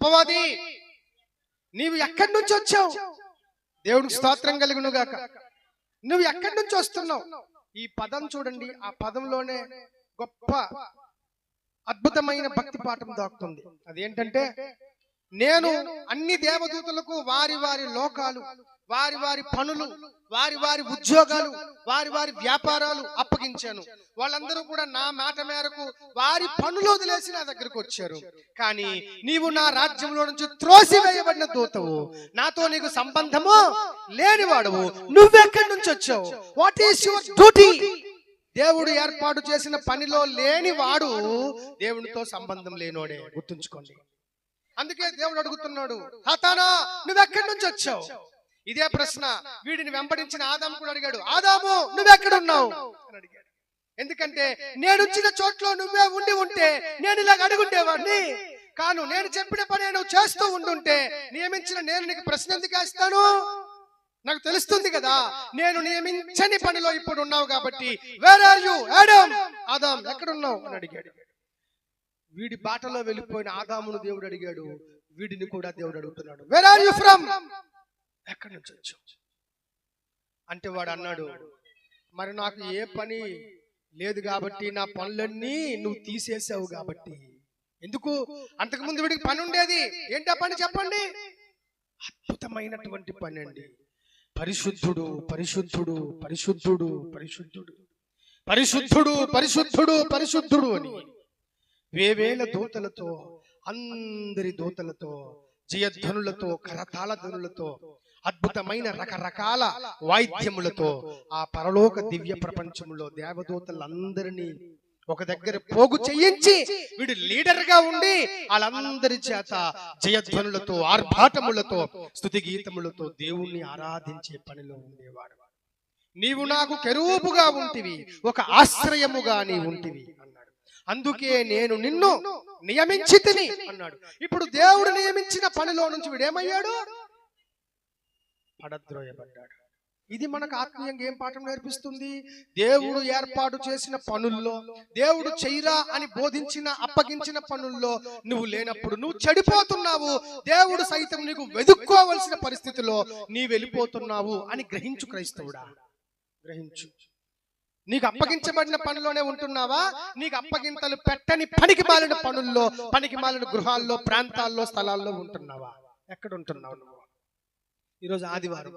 అపవాది నీవు ఎక్కడి నుంచి వచ్చావు? దేవుడికి స్తోత్రం కలిగును గాక. నువ్వు ఎక్కడి నుంచి వస్తున్నావు? ఈ పదం చూడండి ఆ పదంలోనే గొప్ప అద్భుతమైన భక్తి పాఠం దాక్కుతుంది అదేంటంటే నేను అన్ని దేవదూతలకు వారి వారి లోకాలు వారి వారి పనులు వారి వారి ఉద్యోగాలు వారి వారి వ్యాపారాలు అప్పగించాను. వాళ్ళందరూ కూడా నా మాట మేరకు వారి పనులు వదిలేసి నా దగ్గరకు వచ్చారు. కానీ నీవు నా రాజ్యంలో నుంచి త్రోసివేయబడిన దూతవు. నాతో నీకు సంబంధము లేనివాడవు. నువ్వెక్కడి నుంచి వచ్చావు? వాట్ ఈస్ యువర్ డ్యూటీ దేవుడు ఏర్పాటు చేసిన పనిలో లేని వాడు దేవునితో సంబంధం లేనోడే గుర్తుంచుకోండి. అందుకే దేవుడు అడుగుతున్నాడు హతానా నువ్వెక్కడి నుంచి వచ్చావు? ఇదే ప్రశ్న. వీడిని వెంబడించిన ఆదాము కూడా అడిగాడు ఆదాము నువ్వెక్కడున్నావు? అని అడిగాడు. ఎందుకంటే నేను వచ్చిన చోట్లో నువ్వే ఉండి ఉంటే నేను ఇలాగ అడుగుండేవాడిని. కాను నేను చెప్పిన పని నువ్వు చేస్తూ ఉండుంటే నియమించిన నేను నీకు ప్రశ్న ఎందుకు వేస్తాను? నాకు తెలుస్తుంది కదా నేను నియమించని పనిలో ఇప్పుడు ఉన్నావు కాబట్టి వేర్ ఆర్ యు ఆడమ్ ఆదాం ఎక్కడున్నావు? అని అడిగాడు. వీడి బాటలో వెళ్ళిపోయిన ఆదామును దేవుడు అడిగాడు వీడిని కూడా దేవుడు అడుగుతున్నాడు. వేర్ ఆర్ యు ఫ్రమ్ ఎక్కడి నుంచి వచ్చావు? అంటే వాడు అన్నాడు మరి నాకు ఏ పని లేదు కాబట్టి నా పనులన్నీ నువ్వు తీసేసావు కాబట్టి. ఎందుకు? అంతకుముందు వీడికి పని ఉండేది. ఏంటా పని చెప్పండి? అద్భుతమైనటువంటి పని అండి. పరిశుద్ధుడు పరిశుద్ధుడు పరిశుద్ధుడు పరిశుద్ధుడు పరిశుద్ధుడు. పరిశుద్ధుడు పరిశుద్ధుడు అని. వేవేల దూతలతో అందరి దూతలతో జయధ్వనులతో కరతాళ ధ్వనులతో అద్భుతమైన రకరకాల వాయిద్యములతో ఆ పరలోక దివ్య ప్రపంచంలో దేవదూతలందరినీ ఒక దగ్గర పోగు చేయించి వీడు లీడర్గా ఉండి వాళ్ళందరి చేత జయధ్వనులతో ఆర్భాటములతో స్తుతి గీతములతో దేవుణ్ణి ఆరాధించే పనిలో ఉండేవాడు. నీవు నాకు కెరూపుగా ఉంటివి ఒక ఆశ్రయముగా నీ ఉంటివి అన్నాడు. అందుకే నేను నిన్ను నియమించి తిని అన్నాడు. ఇప్పుడు దేవుడు నియమించిన పనిలో నుంచి వీడేమయ్యాడు? పడద్రోయబడ్డాడు. ఇది మనకు ఆత్మీయంగా ఏం పాఠం నేర్పిస్తుంది? దేవుడు ఏర్పాటు చేసిన పనుల్లో దేవుడు చెయ్యరా అని బోధించిన అప్పగించిన పనుల్లో నువ్వు లేనప్పుడు నువ్వు చెడిపోతున్నావు. దేవుడు సైతం నీకు వెతుక్కోవలసిన పరిస్థితిలో నీ వెళ్ళిపోతున్నావు అని గ్రహించు క్రైస్తవుడా? గ్రహించు. నీకు అప్పగించబడిన పనిలోనే ఉంటున్నావా? నీకు అప్పగింతలు పెట్టని పనికి మాలిన పనుల్లో పనికి మాలిన గృహాల్లో ప్రాంతాల్లో స్థలాల్లో ఉంటున్నావా? ఎక్కడ ఉంటున్నావు నువ్వు? ఈరోజు ఆదివారం.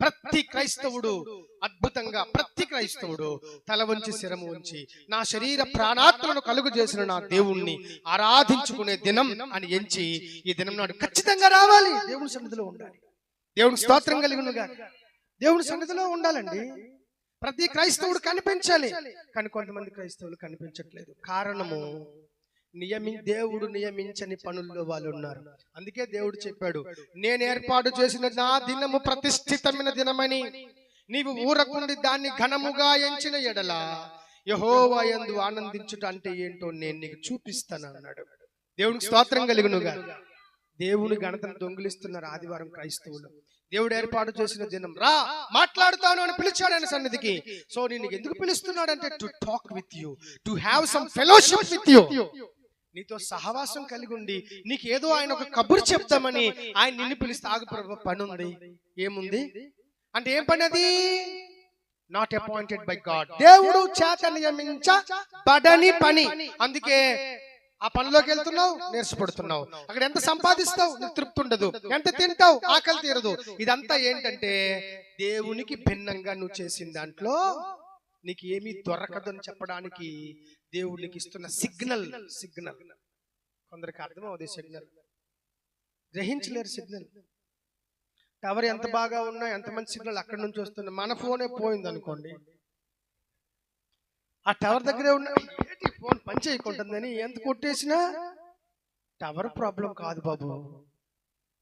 ప్రతి క్రైస్తవుడు అద్భుతంగా ప్రతి క్రైస్తవుడు తల వంచి శిరము ఉంచి నా శరీర ప్రాణాత్మను కలుగు చేసిన నా దేవుణ్ణి ఆరాధించుకునే దినం అని ఎంచి ఈ దినం నాడు ఖచ్చితంగా రావాలి. దేవుని సన్నిధిలో ఉండాలి. దేవుని స్తోత్రం కలిగి దేవుని సన్నిధిలో ఉండాలండి. ప్రతి క్రైస్తవుడు కనిపించాలి. కానీ కొంతమంది క్రైస్తవులు కనిపించట్లేదు. కారణము నియమి దేవుడు నియమించని పనుల్లో వాళ్ళు ఉన్నారు. అందుకే దేవుడు చెప్పాడు నేను ఏర్పాటు చేసిన నా దినము ప్రతిష్ఠితమైన దినమని నీవు ఊరకుండి దాన్ని ఘనముగా ఎంచిన ఎడల యహోవా యందు ఆనందించుట అంటే ఏంటో నేను నీకు చూపిస్తాను అన్నాడు. దేవునికి స్తోత్రం కలుగునుగా దేవుని గణతను దొంగిలిస్తున్నారు ఆదివారం క్రైస్తవులు. దేవుడు ఏర్పాటు చేసిన దినం. రా మాట్లాడుతాను అని పిలిచాడు ఆయన సన్నిధికి. సో నేను ఎందుకు పిలుస్తున్నాడు అంటే to talk with you to have some fellowship with you నీతో సహవాసం కలిగి ఉండి నీకు ఏదో ఆయన ఒక కబురు చెప్తామని ఆయన నిన్ను పిలిస్తే ఆగు ప్రభు పని ఉంది. ఏముంది? అంటే ఏం పని అది? నాట్ అపాయింటెడ్ బై గాడ్ దేవుడు చేత నియమించబడని పని. అందుకే ఆ పనిలోకి వెళ్తున్నావు? నేర్చుపడుతున్నావు అక్కడ ఎంత సంపాదిస్తావు? నీకు తృప్తి ఉండదు. ఎంత తింటావు? ఆకలి తీరదు. ఇదంతా ఏంటంటే దేవునికి భిన్నంగా నువ్వు చేసిన దాంట్లో నీకు ఏమీ దొరకదని చెప్పడానికి దేవుడు ఇస్తున్న సిగ్నల్ సిగ్నల్. కొందరికి అర్థం సిగ్నల్. గ్రహించలేరు సిగ్నల్. టవర్ ఎంత బాగా ఉన్నా ఎంత మంచి సిగ్నల్ అక్కడి నుంచి వస్తున్నా మన ఫోనే పోయింది అనుకోండి ఆ టవర్ దగ్గరే ఉన్న ఫోన్ పని చేయకుంటుందని ఎంత కొట్టేసినా టవర్ ప్రాబ్లం కాదు బాబు.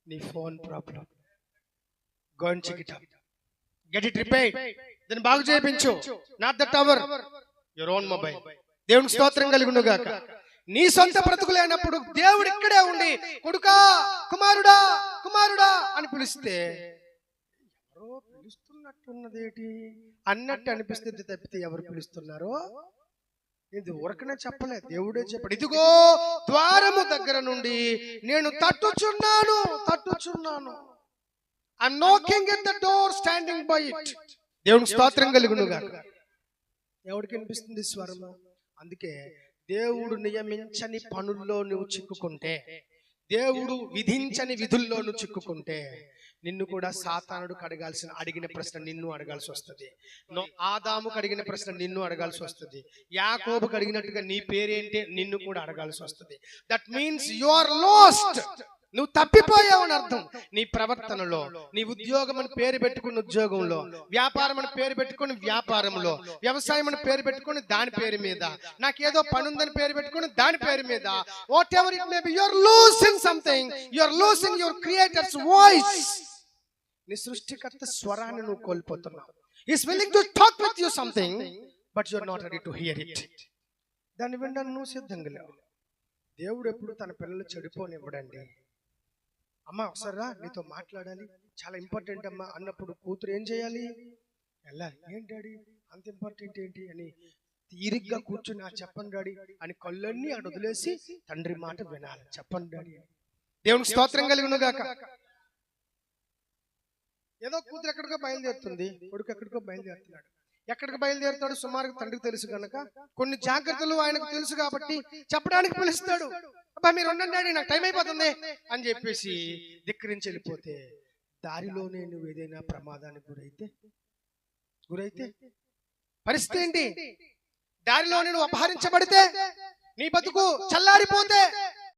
నీ phone problem. Gone check it get it repair దాన్ని బాగు చేయించు. Not the tower your own mobile దేవునికి స్తోత్రం కలిగి గాక. నీ సొంత బ్రతుకులేనప్పుడు దేవుడు ఇక్కడే ఉండి కొడుకా కుమారుడా కుమారుడా అని పిలిస్తే ఎవరో పిలుస్తున్నట్టున్నదేటి అన్నట్టు అనిపిస్తుంది తప్పితే ఎవరు పిలుస్తున్నారో ఇది ఊరకనే చెప్పలేదు దేవుడే చెప్పాడు. ఇదిగో ద్వారము దగ్గర నుండి నేను తట్టుచున్నాను తట్టుచున్నాను. I knocking at the door standing by it దేవునికి స్తోత్రం కలుగునుగా ఎవరికి వినిపిస్తుంది స్వరము? అందుకే దేవుడు నియమించని పనుల్లో నువ్వు చిక్కుకుంటే. దేవుడు విధించని విధుల్లో నువ్వు చిక్కుకుంటే నిన్ను కూడా సాతానుడు అడగాల్సిన అడిగిన ప్రశ్న నిన్ను అడగాల్సి వస్తుంది. ఆదాముకు అడిగిన ప్రశ్న నిన్ను అడగాల్సి వస్తుంది. యాకోబుకు అడిగినట్టుగా నీ పేరేంటి నిన్ను కూడా అడగాల్సి వస్తుంది. That means you are lost నువ్వు తప్పిపోయావని అర్థం. నీ ప్రవర్తనలో నీ ఉద్యోగం అని పేరు పెట్టుకున్న ఉద్యోగంలో వ్యాపారం అని పేరు పెట్టుకుని వ్యాపారంలో వ్యవసాయం అని పేరు పెట్టుకుని దాని పేరు మీద నాకేదో పని ఉందని పేరు పెట్టుకుని దాని పేరు మీద whatever it may be you are losing something you are losing your creator's voice నీ సృష్టికర్త స్వరాన్ని నువ్వు కోల్పోతున్నావు. Is willing to talk with you something but you are not ready to hear it దాన్ని వినడానికి నువ్వు సిద్ధంగా లేవు. దేవుడు ఎప్పుడు తన పిల్లలు చెడిపోనివ్వడండి. అమ్మ ఒకసారి నీతో మాట్లాడాలి. చాలా ఇంపార్టెంట్ అమ్మా. అన్నప్పుడు కూతురు ఏం చేయాలి? వెళ్ళాలి ఏంటి డాడీ? అంత ఇంపార్టెంట్ ఏంటి? అని తీరిగ్గా కూర్చుని ఆ చెప్పండి డాడీ అని కళ్ళన్నీ అక్కడ వదిలేసి తండ్రి మాట వినాలి. చెప్పండి డాడీ. అని దేవునికి స్తోత్రం కలిగిన గాక. ఏదో కూతురు ఎక్కడికో బయలుదేరుతుంది. కొడుకు ఎక్కడికో బయలుదేరుతున్నాడు. ఎక్కడికి బయలుదేరుతాడు సుమారుగా తండ్రికి తెలుసు కనుక కొన్ని జాగ్రత్తలు ఆయనకు తెలుసు కాబట్టి చెప్పడానికి పిలుస్తాడు. అబ్బా మీరు ఉండండి డాడీ నాకు టైం అయిపోతుంది అని చెప్పేసి ధిక్కరించి వెళ్ళిపోతే దారిలోనే నువ్వు ఏదైనా ప్రమాదానికి గురైతే? గురైతే? పరిస్థితి ఏంటి? దారిలోనే నువ్వు అపహరించబడితే నీ బతుకు చల్లారిపోతే